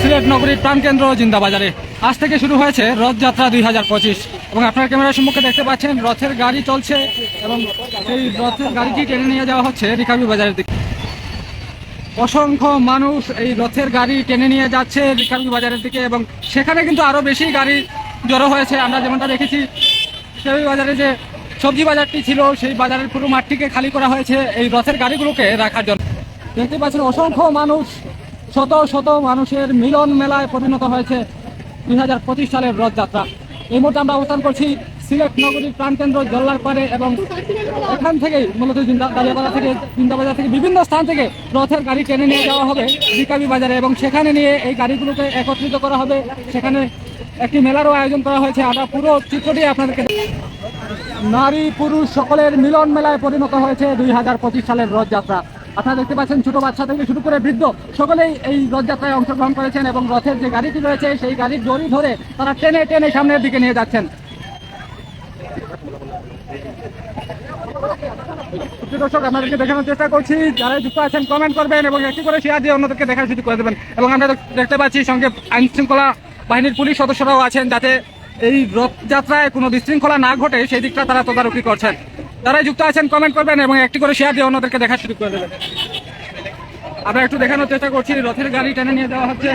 সিলেট নগরীর প্রাণকেন্দ্র জিন্দাবাজারে। আজ থেকে শুরু হয়েছে রথযাত্রা দুই হাজার পঁচিশ। এবং আপনার ক্যামেরার সম্মুখে দেখতে পাচ্ছেন, রথের গাড়ি চলছে এবং সেই রথের গাড়িটি টেনে নিয়ে যাওয়া হচ্ছে রিকাবি বাজারের দিকে। অসংখ্য মানুষ এই রথের গাড়ি টেনে নিয়ে যাচ্ছে রিকাবি বাজারের দিকে এবং সেখানে কিন্তু আরও বেশি গাড়ি জড়ো হয়েছে। আমরা যেমনটা দেখেছি, রিকাবি বাজারে যে সবজি বাজারটি ছিল, সেই বাজারের পুরো মাঠটিকে খালি করা হয়েছে এই রথের গাড়িগুলোকে রাখার জন্য। দেখতে পাচ্ছেন, অসংখ্য মানুষ, শত শত মানুষের মিলন মেলায় পরিণত হয়েছে দুই হাজার পঁচিশ সালের রথযাত্রা। এই মুহূর্তে আমরা অবস্থান করছি সিলেট নগরীর প্রাণকেন্দ্র জল্লার পারে এবং এখান থেকেই মূলত দাঁড়িয়াপাড়া থেকে, জিন্দাবাজার থেকে বিভিন্ন স্থান থেকে রথের গাড়ি টেনে নিয়ে যাওয়া হবে বিকাবি বাজারে এবং সেখানে নিয়ে এই গাড়িগুলোকে একত্রিত করা হবে। সেখানে একটি মেলারও আয়োজন করা হয়েছে। আমরা পুরো চিত্রটি আপনাদেরকে নারী, পুরুষ সকলের মিলন মেলায় পরিণত হয়েছে দুই হাজার পঁচিশ সালের রথযাত্রা। আপনারা দেখতে পাচ্ছেন ছোট বাচ্চা থেকে শুরু করে বৃদ্ধ সকলেই এই রথযাত্রায় অংশগ্রহণ করেছেন এবং রথের যে গাড়িটি রয়েছে, সেই গাড়ির দড়ি ধরে তারা টেনে টেনে সামনের দিকে নিয়ে যাচ্ছেন। দর্শক, আপনাদেরকে দেখানোর চেষ্টা করছি, যারা যুক্ত আছেন কমেন্ট করবেন এবং একটি করে শেয়ার দিয়ে অন্যদেরকে দেখার সুযোগ করে দেবেন। এবং আমরা দেখতে পাচ্ছি সঙ্গে আইন শৃঙ্খলা বাহিনীর পুলিশ সদস্যরাও আছেন যাতে এই রথযাত্রায় কোনো বিশৃঙ্খলা না ঘটে সেই দিকটা তারা তদারকি করছেন। যারা যুক্ত আছেন কমেন্ট করবেন এবং একটি করে শেয়ার দিয়ে অন্যদেরকে দেখা সুযোগ করে দেবেন। আমরা একটু দেখানোর চেষ্টা করছি রথের গাড়ি টেনে নিয়ে যাওয়া হচ্ছে।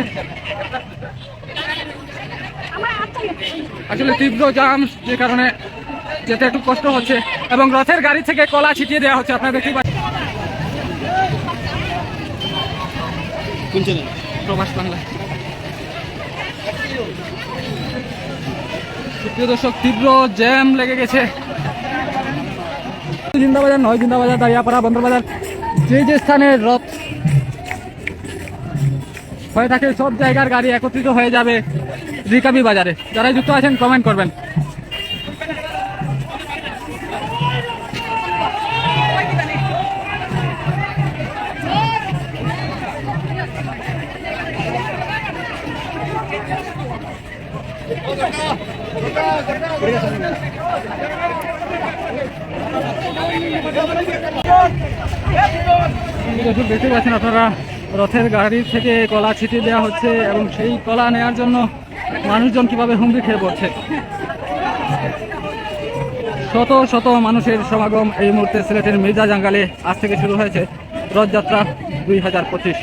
আসলে তীব্র জাম যে কারণে যেতে একটু কষ্ট হচ্ছে এবং রথের গাড়ি থেকে কলা ছিটিয়ে দেওয়া হচ্ছে আপনারা দেখতেই পাচ্ছেন। প্রবাস বাংলা। সুপ্রিয় দর্শক, তীব্র জ্যাম লেগে গেছে। জিন্দাবাজার নয়, জিন্দাবাজার দাঁড়িয়াপাড়া, বন্দরবাজার, যে যে স্থানে রথ হয়ে থাকে, সব জায়গার গাড়ি একত্রিত হয়ে যাবে রিকাবি বাজারে। যারা যুক্ত আছেন কমেন্ট করবেন। দেখতে পাচ্ছেন আপনারা। রথের গাড়ি থেকে কলা ছিটিয়ে দেওয়া হচ্ছে এবং সেই কলা নেওয়ার জন্য মানুষজন কীভাবে হুমড়ি খেয়ে পড়ছে? শত শত মানুষের সমাগম এই মুহূর্তে সিলেটের মির্জা জাঙ্গালে আজ থেকে শুরু হয়েছে রথযাত্রা দুই হাজার পঁচিশ।